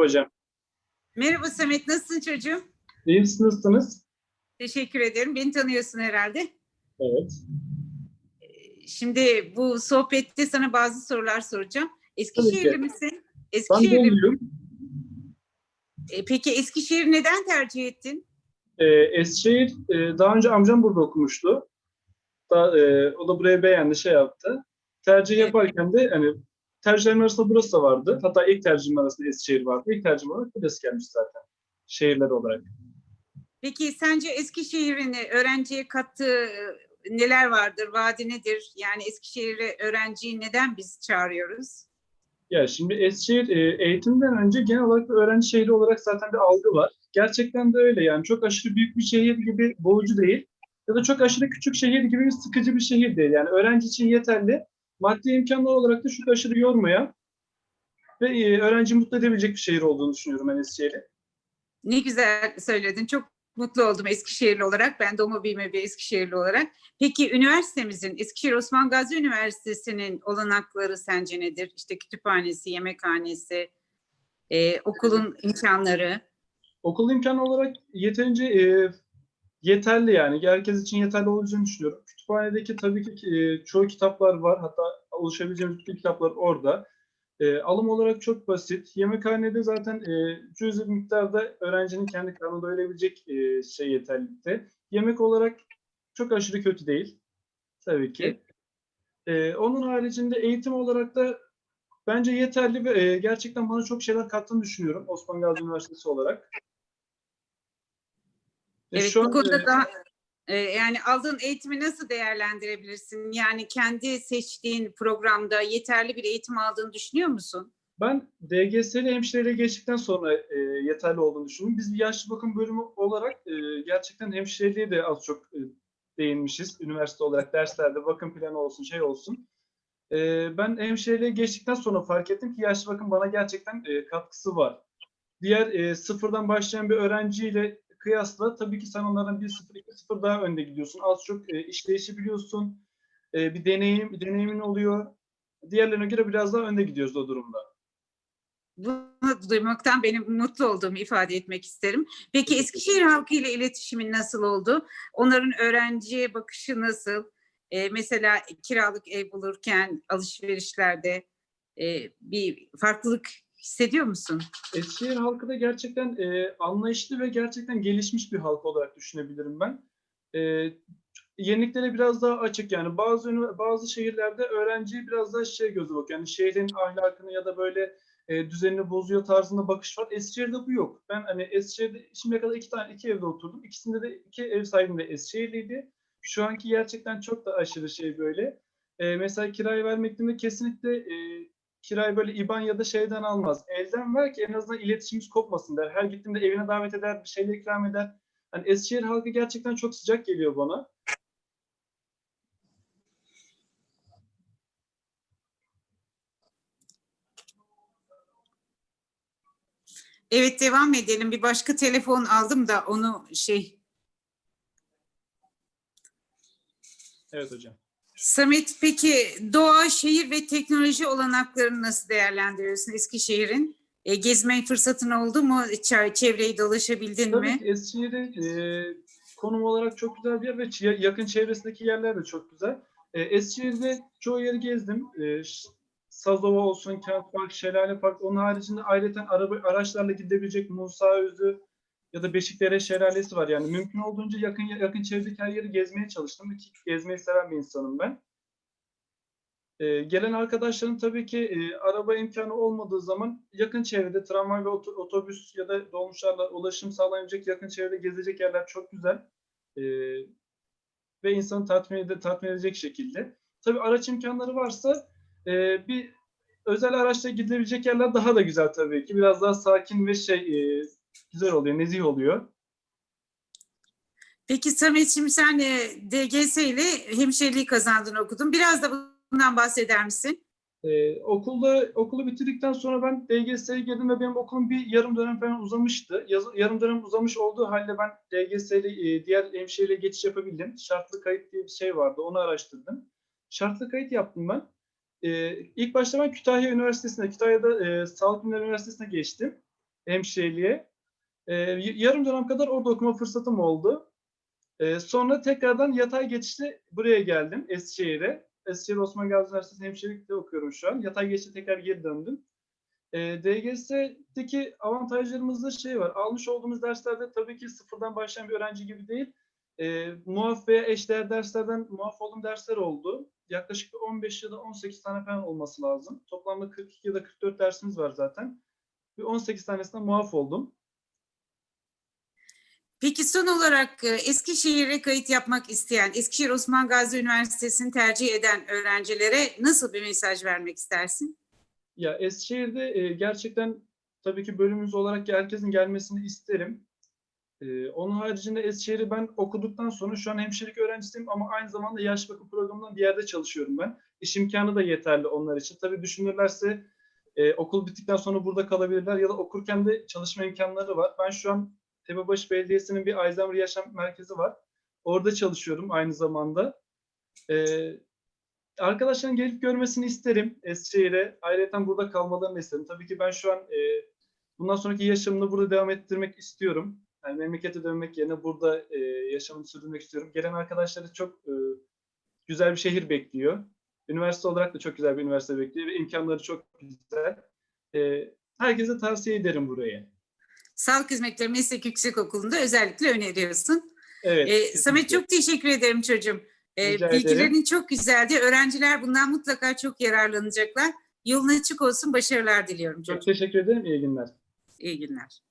hocam. Merhaba Samet, nasılsın çocuğum? İyi misiniz? Nasılsınız? Teşekkür ederim. Beni tanıyorsun herhalde. Evet. Şimdi bu sohbette sana bazı sorular soracağım. Eskişehirli misin? Eskişehirli mi? E, Peki Eskişehir neden tercih ettin? Ee, Eskişehir, e, daha önce amcam burada okumuştu. Da, e, o da burayı beğendi, şey yaptı. Tercih Evet. yaparken de hani tercihlerim arasında burası da vardı. Hatta ilk tercihim arasında Eskişehir vardı. İlk tercihim olarak burası gelmiş zaten. Şehirler olarak. Peki sence Eskişehir'in öğrenciye kattığı e, neler vardır? Vaadi nedir? Yani Eskişehir'e öğrenciyi neden biz çağırıyoruz? Ya şimdi Eskişehir e, eğitimden önce genel olarak öğrenci şehri olarak zaten bir algı var. Gerçekten de öyle yani çok aşırı büyük bir şehir gibi boğucu değil ya da çok aşırı küçük şehir gibi sıkıcı bir şehir değil. Yani öğrenci için yeterli. Maddi imkanlar olarak da çok aşırı yormayan ve e, öğrenci mutlu edebilecek bir şehir olduğunu düşünüyorum ben Eskişehir'i. Ne güzel söyledin. Çok mutlu oldum Eskişehirli olarak. Ben doğma büyüme bir Eskişehirli olarak. Peki üniversitemizin, Eskişehir Osman Gazi Üniversitesi'nin olanakları sence nedir? İşte kütüphanesi, yemekhanesi, e, okulun imkanları. Okul imkanı olarak yeterince e, yeterli yani. Herkes için yeterli olacağını düşünüyorum. Kütüphanedeki tabii ki e, çoğu kitaplar var. Hatta ulaşabileceğimiz bütün kitaplar orada. E, alım olarak çok basit. Yemekhanede zaten e, cüzi bir miktarda öğrencinin kendi karnını doyurabilecek e, şey yeterlilikte. Yemek olarak çok aşırı kötü değil. Tabii ki. E, onun haricinde eğitim olarak da bence yeterli ve e, gerçekten bana çok şeyler kattığını düşünüyorum Osman Gazi Üniversitesi olarak. E, Evet şu bu konuda e, daha e, yani aldığın eğitimi nasıl değerlendirebilirsin? Yani kendi seçtiğin programda yeterli bir eğitim aldığını düşünüyor musun? Ben DGS'li hemşireyle geçtikten sonra e, yeterli olduğunu düşünüyorum. Biz bir yaşlı bakım bölümü olarak e, gerçekten hemşireliğe de az çok e, değinmişiz. Üniversite olarak derslerde bakım planı olsun, şey olsun. E, ben hemşireliğe geçtikten sonra fark ettim ki yaşlı bakım bana gerçekten e, katkısı var. Diğer e, sıfırdan başlayan bir öğrenciyle kıyasla tabii ki sen onlardan 1-0-2-0 daha önde gidiyorsun. Az çok e, işleyişi biliyorsun. E, bir deneyim, bir deneyimin oluyor. Diğerlerine göre biraz daha önde gidiyoruz o durumda. Bunu duymaktan benim mutlu olduğumu ifade etmek isterim. Peki Eskişehir halkı ile iletişimin nasıl oldu? Onların öğrenciye bakışı nasıl? Ee, mesela kiralık ev bulurken alışverişlerde e, bir farklılık hissediyor musun? Eskişehir halkı da gerçekten e, anlayışlı ve gerçekten gelişmiş bir halk olarak düşünebilirim ben. E, yeniliklere biraz daha açık yani bazı bazı şehirlerde öğrenciye biraz daha şey gözü bakıyor. Yani şehrin ahlakını ya da böyle e, düzenini bozuyor tarzında bakış var. Eskişehir'de bu yok. Ben hani Eskişehir'de şimdiye kadar iki tane iki evde oturdum. İkisinde de iki ev sahibim de Eskişehirliydi. Şu anki gerçekten çok da aşırı şey böyle. E, mesela kirayı vermekte kesinlikle e, kirayı böyle IBAN ya da şeyden almaz. Elden ver ki en azından iletişimimiz kopmasın der. Her gittiğimde evine davet eder, bir şeyler ikram eder. Hani Eskişehir halkı gerçekten çok sıcak geliyor bana. Evet devam edelim. Bir başka telefon aldım da onu şey Evet hocam. Samet peki doğa, şehir ve teknoloji olanaklarını nasıl değerlendiriyorsun Eskişehir'in? E, gezme fırsatın oldu mu? Çevreyi dolaşabildin Tabii mi? ki Eskişehir'in e, konum olarak çok güzel bir yer ve yakın çevresindeki yerler de çok güzel. E, Eskişehir'de çoğu yeri gezdim. E, Sazova olsun, Kent Park, Şelale Park. Onun haricinde ayrıca araba, araçlarla gidebilecek Musa Özü ya da Beşikdere Şelalesi var. Yani mümkün olduğunca yakın yakın çevredeki her yeri gezmeye çalıştım. Ki gezmeyi seven bir insanım ben. E, gelen arkadaşların tabii ki e, araba imkanı olmadığı zaman yakın çevrede tramvay ve oto- otobüs ya da dolmuşlarla ulaşım sağlanabilecek yakın çevrede gezecek yerler çok güzel. E, ve insanı tatmin, ede, tatmin edecek şekilde. Tabii araç imkanları varsa e, bir özel araçla gidilebilecek yerler daha da güzel tabii ki. Biraz daha sakin ve şey e, güzel oluyor, nezih oluyor. Peki Samet şimdi sen e, DGS ile hemşireliği kazandın okudun. Biraz da bundan bahseder misin? Ee, okulda okulu bitirdikten sonra ben DGS'ye girdim ve benim okulum bir yarım dönem falan uzamıştı. Yaz- yarım dönem uzamış olduğu halde ben DGS'yle e, diğer hemşireyle geçiş yapabildim. Şartlı kayıt diye bir şey vardı. Onu araştırdım. Şartlı kayıt yaptım ben. Ee, ilk başta ben Kütahya Üniversitesi'ne, Kütahya'da e, Sağlık Bilimleri Üniversitesi'ne geçtim. hemşireliğe. E, yarım dönem kadar orada okuma fırsatım oldu. E, sonra tekrardan yatay geçişle buraya geldim Eskişehir'e. Eskişehir Osman Gazi Üniversitesi hemşirelikte okuyorum şu an. Yatay geçişle tekrar geri döndüm. E, DGS'deki avantajlarımızda şey var. Almış olduğumuz derslerde tabii ki sıfırdan başlayan bir öğrenci gibi değil. E, muaf veya eşdeğer derslerden muaf olduğum dersler oldu. Yaklaşık bir 15 ya da 18 tane falan olması lazım. Toplamda 42 ya da 44 dersimiz var zaten. Bir 18 tanesinden muaf oldum. Peki son olarak e, Eskişehir'e kayıt yapmak isteyen, Eskişehir Osman Gazi Üniversitesi'ni tercih eden öğrencilere nasıl bir mesaj vermek istersin? Ya Eskişehir'de e, gerçekten tabii ki bölümümüz olarak herkesin gelmesini isterim. E, onun haricinde Eskişehir'i ben okuduktan sonra şu an hemşirelik öğrencisiyim ama aynı zamanda yaş bakım programından bir yerde çalışıyorum ben. İş imkanı da yeterli onlar için. Tabii düşünürlerse okul bittikten sonra burada kalabilirler ya da okurken de çalışma imkanları var. Ben şu an Tepebaşı Belediyesi'nin bir Alzheimer Yaşam Merkezi var. Orada çalışıyorum aynı zamanda. E, arkadaşların gelip görmesini isterim Eskişehir'e. Ayrıca burada kalmalarını isterim. Tabii ki ben şu an e, bundan sonraki yaşamını burada devam ettirmek istiyorum. Yani memlekete dönmek yerine burada e, yaşamını sürdürmek istiyorum. Gelen arkadaşları çok e, güzel bir şehir bekliyor. Üniversite olarak da çok güzel bir üniversite bekliyor ve imkanları çok güzel. E, herkese tavsiye ederim buraya. Sağlık Hizmetleri Meslek Yüksekokulu'nda özellikle öneriyorsun. Evet. Ee, Samet çok teşekkür ederim çocuğum. Rica bilgilerin ederim. çok güzeldi. Öğrenciler bundan mutlaka çok yararlanacaklar. Yolun açık olsun. Başarılar diliyorum Çok çocuğum. teşekkür ederim. İyi günler. İyi günler.